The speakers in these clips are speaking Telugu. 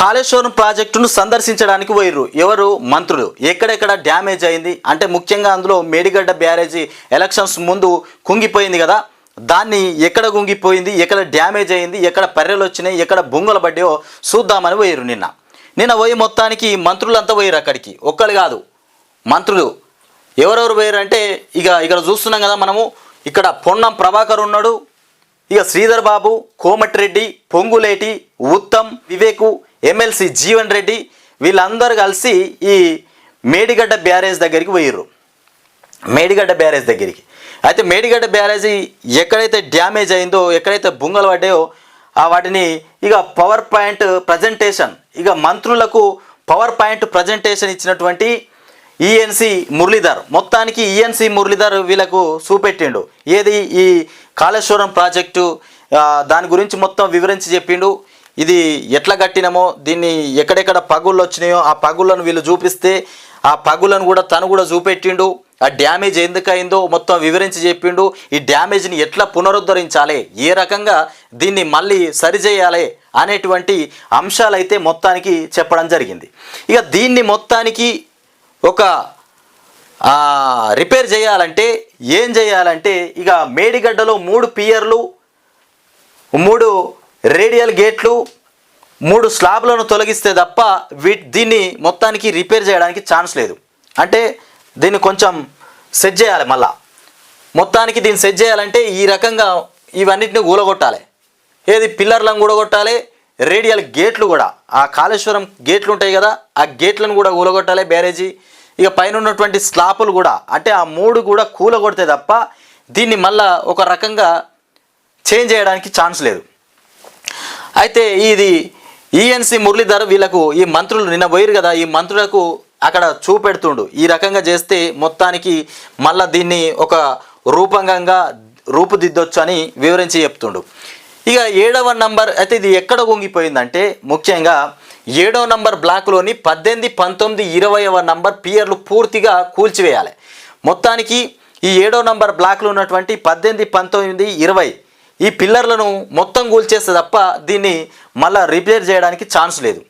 కాళేశ్వరం ప్రాజెక్టును సందర్శించడానికి పోయిర్రు. ఎవరు? మంత్రులు. ఎక్కడెక్కడ డ్యామేజ్ అయింది? అంటే ముఖ్యంగా అందులో మేడిగడ్డ బ్యారేజీ ఎలక్షన్స్ ముందు కుంగిపోయింది కదా. దాన్ని ఎక్కడ కుంగిపోయింది? ఎక్కడ డ్యామేజ్ అయింది? ఎక్కడ పర్రెలు వచ్చినాయి? ఎక్కడ బొంగులు పడ్డాయో చూద్దామని పోయిర్రు నిన్న. నిన్న పోయి మొత్తానికి మంత్రులంతా పోయిర్రు అక్కడికి. ఒక్కరు కాదు. మంత్రులు. ఎవరెవరు పోయారు అంటే ఇక ఇక్కడ చూస్తున్నాం కదా మనము. ఇక్కడ పొన్నం ప్రభాకర్ ఉన్నాడు. ఇక శ్రీధర్ బాబు కోమటిరెడ్డి పొంగులేటి ఉత్తమ్ వివేకు ఎమ్మెల్సీ జీవన్ రెడ్డి వీళ్ళందరూ కలిసి ఈ మేడిగడ్డ బ్యారేజ్ దగ్గరికి పోయిర్రు. మేడిగడ్డ బ్యారేజ్ దగ్గరికి. అయితే మేడిగడ్డ బ్యారేజీ ఎక్కడైతే డ్యామేజ్ అయిందో ఎక్కడైతే బుంగలు పడ్డాయో ఆ వాటిని ఇక పవర్ పాయింట్ ప్రజెంటేషన్ ఇక మంత్రులకు పవర్ పాయింట్ ప్రజెంటేషన్ ఇచ్చినటువంటి ఈఎన్సి మురళీధర్. మొత్తానికి ఈఎన్సి మురళీధర్ వీళ్ళకు చూపెట్టిండు. ఏది ఈ కాళేశ్వరం ప్రాజెక్టు దాని గురించి మొత్తం వివరించి చెప్పిండు. ఇది ఎట్లా కట్టినామో దీన్ని ఎక్కడెక్కడ పగుళ్ళు వచ్చినాయో ఆ పగుళ్ళను వీళ్ళు చూపిస్తే ఆ పగులను కూడా తను కూడా చూపెట్టిండు. ఆ డ్యామేజ్ ఎందుకయిందో మొత్తం వివరించి చెప్పిండు. ఈ డ్యామేజ్ని ఎట్లా పునరుద్ధరించాలి? ఏ రకంగా దీన్ని మళ్ళీ సరిచేయాలి అనేటువంటి అంశాలైతే మొత్తానికి చెప్పడం జరిగింది. ఇక దీన్ని మొత్తానికి ఒక రిపేర్ చేయాలంటే ఏం చేయాలంటే ఇక మేడిగడ్డలో మూడు పియర్లు మూడు రేడియల్ గేట్లు మూడు స్లాబ్లను తొలగిస్తే తప్ప వీ దీన్ని మొత్తానికి రిపేర్ చేయడానికి ఛాన్స్ లేదు. అంటే దీన్ని కొంచెం సెట్ చేయాలి మళ్ళా. మొత్తానికి దీన్ని సెట్ చేయాలంటే ఈ రకంగా ఇవన్నిటిని కూలగొట్టాలి. ఏది పిల్లర్లను కూడగొట్టాలి రేడియల్ గేట్లు కూడా. ఆ కాళేశ్వరం గేట్లు ఉంటాయి కదా ఆ గేట్లను కూడా కూలగొట్టాలి బ్యారేజీ. ఇక పైన ఉన్నటువంటి స్లాపులు కూడా అంటే ఆ మూడు కూడా కూలగొడితే తప్ప దీన్ని మళ్ళా ఒక రకంగా చేంజ్ చేయడానికి ఛాన్స్ లేదు. అయితే ఇది ఈఎన్సి మురళీధర్ వీళ్ళకు ఈ మంత్రులు నిన్న పోయిరు కదా ఈ మంత్రులకు అక్కడ చూపెడుతుండు. ఈ రకంగా చేస్తే మొత్తానికి మళ్ళా దీన్ని ఒక రూపంగా రూపుదిద్దొచ్చు అని వివరించి చెప్తుండు. ఇక ఏడవ నంబర్ అయితే ఇది ఎక్కడ వంగిపోయిందంటే ముఖ్యంగా ఏడవ నంబర్ బ్లాక్లోని పద్దెనిమిది పంతొమ్మిది ఇరవైవ నంబర్ పియర్లు పూర్తిగా కూల్చివేయాలి. మొత్తానికి ఈ ఏడో నంబర్ బ్లాక్లో ఉన్నటువంటి పద్దెనిమిది పంతొమ్మిది ఇరవై ఈ పిల్లర్లను మొత్తం కూల్చేస్తే తప్ప దీన్ని మళ్ళా రిపేర్ చేయడానికి ఛాన్స్ లేదు.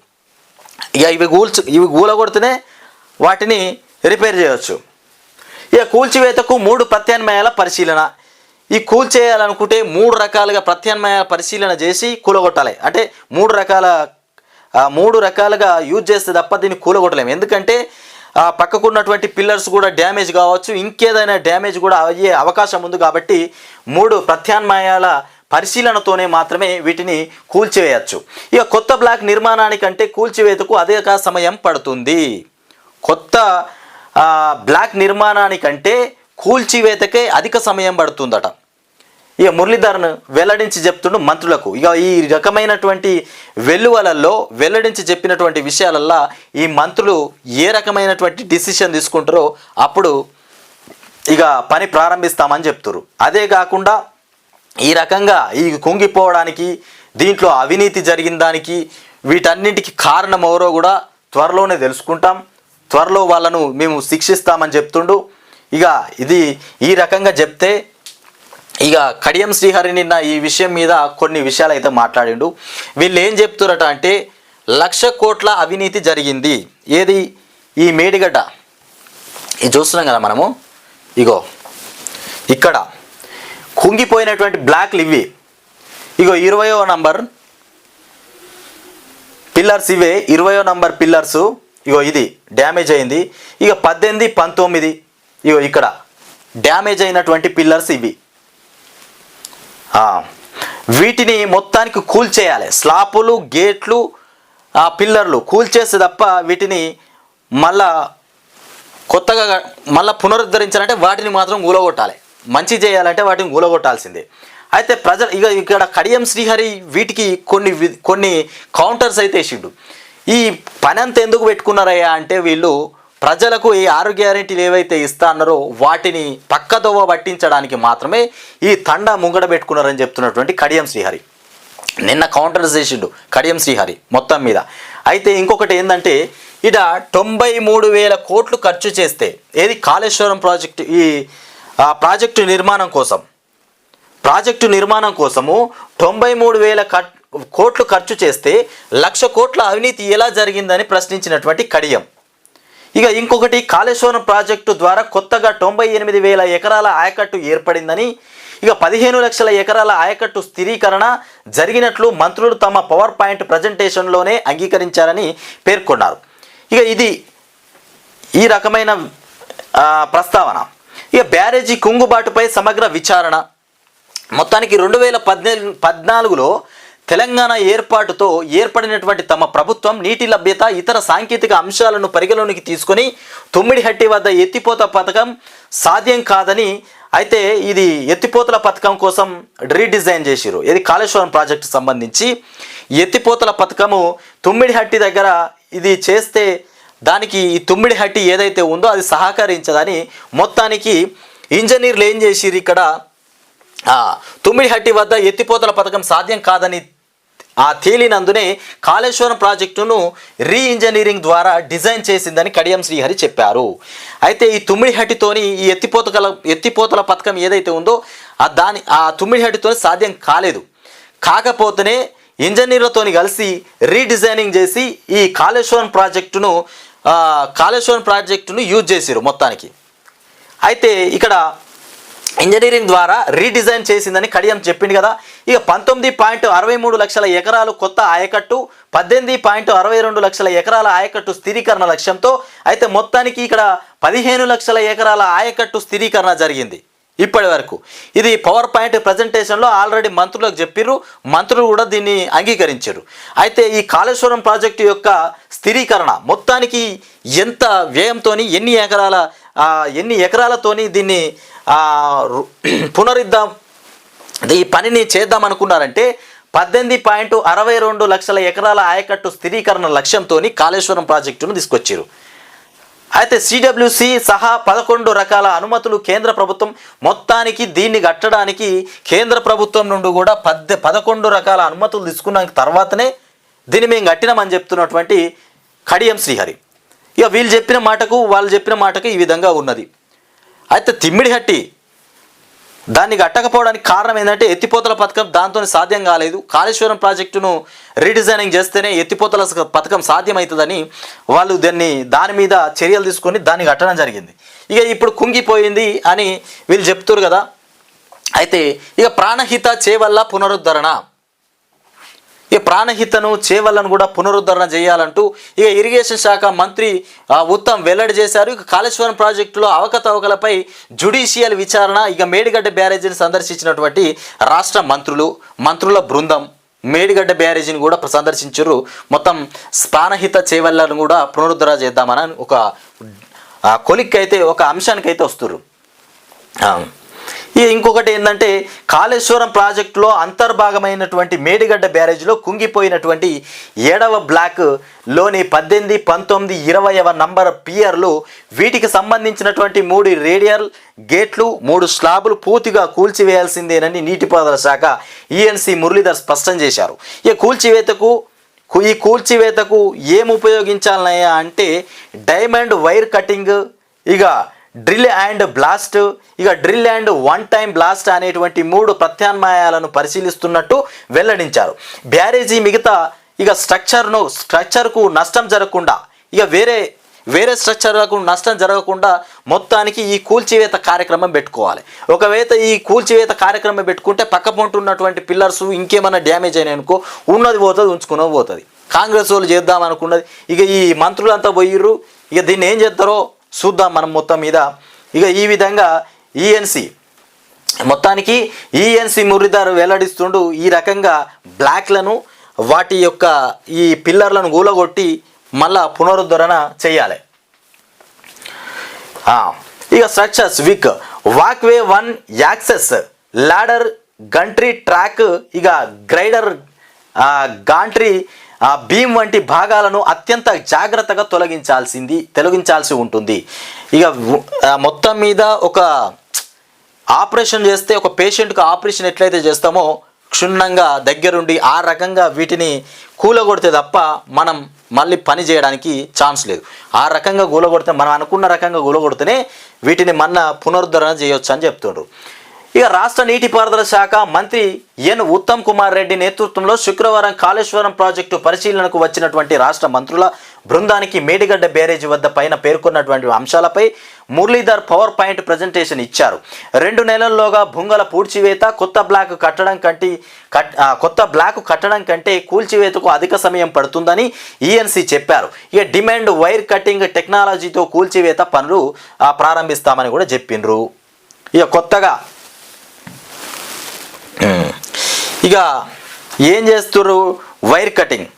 ఇక ఇవి కూల్చు ఇవి కూలగొడితేనే వాటిని రిపేర్ చేయవచ్చు ఇక కూల్చివేతకు మూడు ప్రత్యామ్నాయాల పరిశీలన. ఈ కూల్చేయాలనుకుంటే మూడు రకాలుగా ప్రత్యామ్నాయ పరిశీలన చేసి కూలగొట్టాలి. అంటే మూడు రకాల మూడు రకాలుగా యూజ్ చేస్తే తప్ప దీన్ని కూలగొట్టలేము ఎందుకంటే ఆ పక్కకున్నటువంటి పిల్లర్స్ కూడా డ్యామేజ్ కావచ్చు. ఇంకేదైనా డ్యామేజ్ కూడా అయ్యే అవకాశం ఉంది కాబట్టి మూడు ప్రత్యామ్నాయాల పరిశీలనతోనే మాత్రమే వీటిని కూల్చివేయచ్చు. ఇక కొత్త బ్లాక్ నిర్మాణానికంటే కూల్చివేతకు అధిక సమయం పడుతుంది. కొత్త బ్లాక్ నిర్మాణానికంటే కూల్చివేతకే అధిక సమయం పడుతుందట. ఇక మురళీధరన్ వెల్లడించి చెప్తుండు మంత్రులకు. ఇక ఈ రకమైనటువంటి వెల్లువలలో వెల్లడించి చెప్పినటువంటి విషయాలల్లో ఈ మంత్రులు ఏ రకమైనటువంటి డిసిషన్ తీసుకుంటారో అప్పుడు ఇక పని ప్రారంభిస్తామని చెప్తున్నారు అదే కాకుండా ఈ రకంగా ఈ కుంగిపోవడానికి దీంట్లో అవినీతి జరిగిన దానికి వీటన్నింటికి కారణం ఎవరో కూడా త్వరలోనే తెలుసుకుంటాం. త్వరలో వాళ్ళను మేము శిక్షిస్తామని చెప్తుండు. ఇక ఇది ఈ రకంగా చెప్తే ఇక కడియం శ్రీహరి నిన్న ఈ విషయం మీద కొన్ని విషయాలు అయితే మాట్లాడిండు. వీళ్ళు ఏం చెప్తురట అంటే లక్ష కోట్ల అవినీతి జరిగింది. ఏది? ఈ మేడిగడ్డ. ఇది చూస్తున్నాం కదా మనము. ఇగో ఇక్కడ కుంగిపోయినటువంటి బ్లాక్లు ఇవి ఇగో ఇరవయో నంబర్ పిల్లర్స్ ఇవే ఇరవయో నంబర్ పిల్లర్స్. ఇగో ఇది డ్యామేజ్ అయింది. ఇక పద్దెనిమిది పంతొమ్మిది ఇగో ఇక్కడ డ్యామేజ్ అయినటువంటి పిల్లర్స్ ఇవి వీటిని మొత్తానికి కూల్చేయాలి. స్లాపులు గేట్లు ఆ పిల్లర్లు కూల్చేస్తే తప్ప వీటిని మళ్ళా కొత్తగా మళ్ళీ పునరుద్ధరించాలంటే వాటిని మాత్రం కూలగొట్టాలి మంచి చేయాలంటే వాటిని కూలగొట్టాల్సిందే అయితే ప్రజలు ఇక ఇక్కడ కడియం శ్రీహరి వీటికి కొన్ని కొన్ని కౌంటర్స్ అయితే వేసిండు. ఈ పని అంత ఎందుకు పెట్టుకున్నారయ్యా అంటే వీళ్ళు ప్రజలకు ఈ ఆరోగ్య గ్యారెంటీలు ఏవైతే ఇస్తా అన్నారో వాటిని పక్కదోవ పట్టించడానికి మాత్రమే ఈ తండ ముంగడ పెట్టుకున్నారని చెప్తున్నటువంటి కడియం శ్రీహరి. నిన్న కౌంటర్ చేసిండు కడియం శ్రీహరి మొత్తం మీద. అయితే ఇంకొకటి ఏంటంటే ఇట తొంభై మూడు వేల కోట్లు ఖర్చు చేస్తే ఏది కాళేశ్వరం ప్రాజెక్టు ఈ ప్రాజెక్టు నిర్మాణం కోసం. ప్రాజెక్టు నిర్మాణం కోసము తొంభై మూడు వేల కోట్లు ఖర్చు చేస్తే లక్ష కోట్ల అవినీతి ఎలా జరిగిందని ప్రశ్నించినటువంటి కడియం. ఇక ఇంకొకటి కాళేశ్వరం ప్రాజెక్టు ద్వారా కొత్తగా తొంభై ఎనిమిది వేల ఎకరాల ఆయకట్టు ఏర్పడిందని ఇక పదిహేను లక్షల ఎకరాల ఆయకట్టు స్థిరీకరణ జరిగినట్లు మంత్రులు తమ పవర్ పాయింట్ ప్రజెంటేషన్లోనే అంగీకరించారని పేర్కొన్నారు. ఇక ఇది ఈ రకమైన ప్రస్తావన. ఇక బ్యారేజీ కుంగుబాటుపై సమగ్ర విచారణ. మొత్తానికి రెండు వేల పద్నాలుగులో తెలంగాణ ఏర్పాటుతో ఏర్పడినటువంటి తమ ప్రభుత్వం నీటి లభ్యత ఇతర సాంకేతిక అంశాలను పరిగణలోనికి తీసుకొని తొమ్మిడిహట్టి వద్ద ఎత్తిపోత పథకం సాధ్యం కాదని అయితే ఇది ఎత్తిపోతల పథకం కోసం రీడిజైన్ చేసిరు ఇది కాళేశ్వరం ప్రాజెక్టు సంబంధించి ఎత్తిపోతల పథకము తుమ్మిడిహట్టి దగ్గర ఇది చేస్తే దానికి ఈ తుమ్మిడిహట్టి ఏదైతే ఉందో అది సహకరించదని మొత్తానికి ఇంజనీర్లు ఏం చేసిరు ఇక్కడ? తుమ్మిడిహట్టి వద్ద ఎత్తిపోతల పథకం సాధ్యం కాదని ఆ తేలినందునే కాళేశ్వరం ప్రాజెక్టును రీ ఇంజనీరింగ్ ద్వారా డిజైన్ చేసిందని కడియం శ్రీహరి చెప్పారు. అయితే ఈ తుమ్మిడిహట్టితోని ఈ ఎత్తిపోతల ఎత్తిపోతల పథకం ఏదైతే ఉందో ఆ దాని ఆ తుమ్మిడిహట్టితో సాధ్యం కాలేదు. కాకపోతేనే ఇంజనీర్లతోని కలిసి రీడిజైనింగ్ చేసి ఈ కాళేశ్వరం ప్రాజెక్టును కాళేశ్వరం ప్రాజెక్టును యూజ్ చేసిరు మొత్తానికి. అయితే ఇక్కడ ఇంజనీరింగ్ ద్వారా రీడిజైన్ చేసిందని కడియం చెప్పింది కదా. ఇక పంతొమ్మిది పాయింట్ అరవై మూడు లక్షల ఎకరాలు కొత్త ఆయకట్టు పద్దెనిమిది పాయింట్ అరవై రెండు లక్షల ఎకరాల ఆయకట్టు స్థిరీకరణ లక్ష్యంతో అయితే మొత్తానికి ఇక్కడ పదిహేను లక్షల ఎకరాల ఆయకట్టు స్థిరీకరణ జరిగింది ఇప్పటి వరకు. ఇది పవర్ పాయింట్ ప్రజెంటేషన్లో ఆల్రెడీ మంత్రులకు చెప్పిర్రు మంత్రులు కూడా దీన్ని అంగీకరించారు. అయితే ఈ కాళేశ్వరం ప్రాజెక్టు యొక్క స్థిరీకరణ మొత్తానికి ఎంత వ్యయంతో ఎన్ని ఎకరాల ఎన్ని ఎకరాలతోని దీన్ని ఆ, పునరుద్ధం ఈ పనిని చేద్దాం అనుకున్నారంటే పద్దెనిమిది పాయింట్ అరవై రెండు లక్షల ఎకరాల ఆయకట్టు స్థిరీకరణ లక్ష్యంతో కాళేశ్వరం ప్రాజెక్టును తీసుకొచ్చారు. అయితే సిడబ్ల్యూసి సహా పదకొండు రకాల అనుమతులు కేంద్ర ప్రభుత్వం మొత్తానికి దీన్ని కట్టడానికి కేంద్ర ప్రభుత్వం నుండి కూడా పద్దె పదకొండు రకాల అనుమతులు తీసుకున్న తర్వాతనే దీన్ని మేము కట్టినామని చెప్తున్నటువంటి కడియం శ్రీహరి. ఇక వీళ్ళు చెప్పిన మాటకు వాళ్ళు చెప్పిన మాటకు ఈ విధంగా ఉన్నది. అయితే తిమ్మిడిహట్టి దాన్ని కట్టకపోవడానికి కారణం ఏంటంటే ఎత్తిపోతల పథకం దాంతో సాధ్యం కాలేదు. కాళేశ్వరం ప్రాజెక్టును రీడిజైనింగ్ చేస్తేనే ఎత్తిపోతల పథకం సాధ్యమవుతుందని వాళ్ళు దాన్ని దాని మీద చర్యలు తీసుకొని దాన్ని కట్టడం జరిగింది. ఇక ఇప్పుడు కుంగిపోయింది అని వీళ్ళు చెప్తున్నారు కదా. అయితే ఇక ప్రాణహిత చేవల్ల పునరుద్ధరణ. ఈ ప్రాణహితను చేవలను కూడా పునరుద్ధరణ చేయాలంటూ ఇక ఇరిగేషన్ శాఖ మంత్రి ఉత్తమ్ వెల్లడి చేశారు. ఇక కాళేశ్వరం ప్రాజెక్టులో అవకతవకలపై జుడిషియల్ విచారణ ఇక మేడిగడ్డ బ్యారేజీని సందర్శించినటువంటి రాష్ట్ర మంత్రులు మంత్రుల బృందం మేడిగడ్డ బ్యారేజీని కూడా సందర్శించారు. మొత్తం ప్రాణహిత చేవలను కూడా పునరుద్ధరణ చేద్దామని ఒక కొలిక్ అయితే ఒక అంశానికి వస్తుర్రు. వస్తున్నారు ఇంకొకటి ఏంటంటే కాళేశ్వరం ప్రాజెక్టులో అంతర్భాగమైనటువంటి మేడిగడ్డ బ్యారేజ్లో కుంగిపోయినటువంటి ఏడవ బ్లాక్లోని పద్దెనిమిది పంతొమ్మిది ఇరవైవ నంబర్ పియర్లు వీటికి సంబంధించినటువంటి మూడు రేడియల్ గేట్లు మూడు స్లాబులు పూర్తిగా కూల్చివేయాల్సిందేనని నీటిపారుదల శాఖ ఈఎన్సీ మురళీధర్ స్పష్టం చేశారు. ఈ కూల్చివేతకు ఈ కూల్చివేతకు ఏం ఉపయోగించాలనయ్యా అంటే డైమండ్ వైర్ కటింగ్ ఇక డ్రిల్ అండ్ బ్లాస్ట్. ఇక drill and one time blast అనేటువంటి మూడు ప్రత్యామ్నాయాలను పరిశీలిస్తున్నట్టు వెల్లడించారు. బ్యారేజీ మిగతా ఇక స్ట్రక్చర్ను స్ట్రక్చర్కు నష్టం జరగకుండా ఇక వేరే వేరే స్ట్రక్చర్లకు నష్టం జరగకుండా మొత్తానికి ఈ కూల్చివేత కార్యక్రమం పెట్టుకోవాలి. ఒకవేళ ఈ కూల్చివేత కార్యక్రమం పెట్టుకుంటే పక్క ఉన్నటువంటి పిల్లర్స్ ఇంకేమైనా డ్యామేజ్ అయినాయనుకో ఉన్నది పోతుంది ఉంచుకున్నది పోతుంది. కాంగ్రెస్ వాళ్ళు చేద్దాం అనుకున్నది. ఇక ఈ మంత్రులంతా పోయిర్రు. ఇక దీన్ని ఏం చేస్తారో చూద్దాం మనం మొత్తం మీద. ఇక ఈ విధంగా ఈఎన్సి మొత్తానికి ఈఎన్సి మురళీధర్ వెల్లడిస్తుండు. ఈ రకంగా బ్లాక్లను వాటి యొక్క ఈ పిల్లర్లను గూలగొట్టి మళ్ళా పునరుద్ధరణ చేయాలి. ఇక స్ట్రక్చర్స్ విక్ walkway one access ladder gantry track ఇక గ్రైడర్ గాంట్రీ ఆ, భీమ్ వంటి భాగాలను అత్యంత జాగ్రత్తగా తొలగించాల్సింది తొలగించాల్సి ఉంటుంది. ఇక మొత్తం మీద ఒక ఆపరేషన్ చేస్తే ఒక పేషెంట్కి ఆపరేషన్ ఎట్లయితే చేస్తామో క్షుణ్ణంగా దగ్గరుండి ఆ రకంగా వీటిని కూలగొడితే తప్ప మనం మళ్ళీ పని చేయడానికి ఛాన్స్ లేదు. ఆ రకంగా కూలగొడితే మనం అనుకున్న రకంగా కూలగొడితేనే వీటిని మన పునరుద్ధరణ చేయొచ్చు అని చెప్తుండ్రు. ఇక రాష్ట్ర నీటిపారుదల శాఖ మంత్రి ఎన్ ఉత్తమ్ కుమార్ రెడ్డి నేతృత్వంలో శుక్రవారం కాళేశ్వరం ప్రాజెక్టు పరిశీలనకు వచ్చినటువంటి రాష్ట్ర మంత్రుల బృందానికి మేడిగడ్డ బ్యారేజీ వద్ద పైన పేర్కొన్నటువంటి అంశాలపై మురళీధర్ పవర్ పాయింట్ ప్రజెంటేషన్ ఇచ్చారు. రెండు నెలల్లోగా భుంగల పూడ్చివేత కొత్త బ్లాక్ కట్టడం కంటే కట్ కొత్త బ్లాక్ కట్టడం కంటే కూల్చివేతకు అధిక సమయం పడుతుందని ఈఎన్సీ చెప్పారు. ఇక డిమాండ్ వైర్ కటింగ్ టెక్నాలజీతో కూల్చివేత పనులు ప్రారంభిస్తామని కూడా చెప్పిండ్రు. ఇక కొత్తగా ఇక ఏం చేస్తుర్రు? Wire cutting.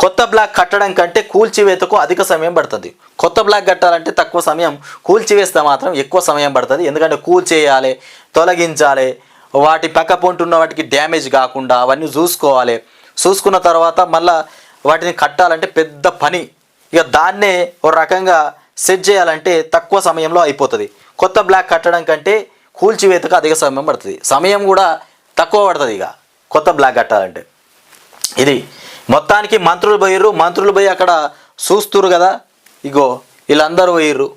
కొత్త బ్లాక్ కట్టడం కంటే కూల్చివేతకు అధిక సమయం పడుతుంది. కొత్త బ్లాక్ కట్టాలంటే తక్కువ సమయం కూల్చివేస్తే మాత్రం ఎక్కువ సమయం పడుతుంది. ఎందుకంటే కూల్చేయాలి తొలగించాలి వాటి పక్క పొంటున్న వాటికి డ్యామేజ్ కాకుండా అవన్నీ చూసుకోవాలి. చూసుకున్న తర్వాత మళ్ళీ వాటిని కట్టాలంటే పెద్ద పని. ఇక దాన్నే ఒక రకంగా సెట్ చేయాలంటే తక్కువ సమయంలో అయిపోతుంది. కొత్త బ్లాక్ కట్టడం కంటే కూల్చివేతకు అధిక సమయం పడుతుంది. సమయం కూడా తక్కువ పడుతుంది ఇక. కొత్త బ్లాక్ కట్టాలంటే. ఇది మొత్తానికి మంత్రులు పోయిర్రు. మంత్రులు పోయి అక్కడ చూస్తురు కదా. ఇగో వీళ్ళందరూ పోయిర్రు.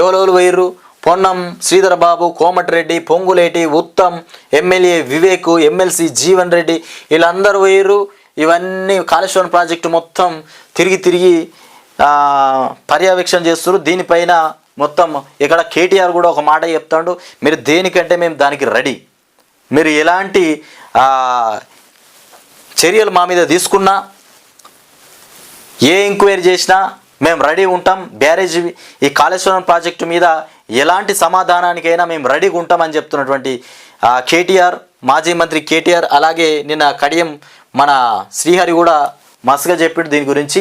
ఎవరెవరు పోయిర్రు? పొన్నం శ్రీధర్ బాబు కోమటిరెడ్డి పొంగులేటి ఉత్తమ్ ఎమ్మెల్యే వివేక్ ఎమ్మెల్సీ జీవన్ రెడ్డి వీళ్ళందరూ పోయిర్రు. ఇవన్నీ కాళేశ్వరం ప్రాజెక్టు మొత్తం తిరిగి తిరిగి పర్యవేక్షణ చేస్తున్నారు దీనిపైన మొత్తం ఇక్కడ కేటీఆర్ కూడా ఒక మాట చెప్తాడు. మీరు దేనికంటే మేము దానికి రెడీ. మీరు ఎలాంటి చర్యలు మా మీద తీసుకున్నా ఏ ఎంక్వైరీ చేసినా మేము రెడీ ఉంటాం. బ్యారేజ్ ఈ కాళేశ్వరం ప్రాజెక్టు మీద ఎలాంటి సమాధానానికైనా మేము రెడీగా ఉంటామని చెప్తున్నటువంటి కేటీఆర్ మాజీ మంత్రి కేటీఆర్ అలాగే నిన్న కడియం మన శ్రీహరి కూడా మస్తుగా చెప్పాడు దీని గురించి.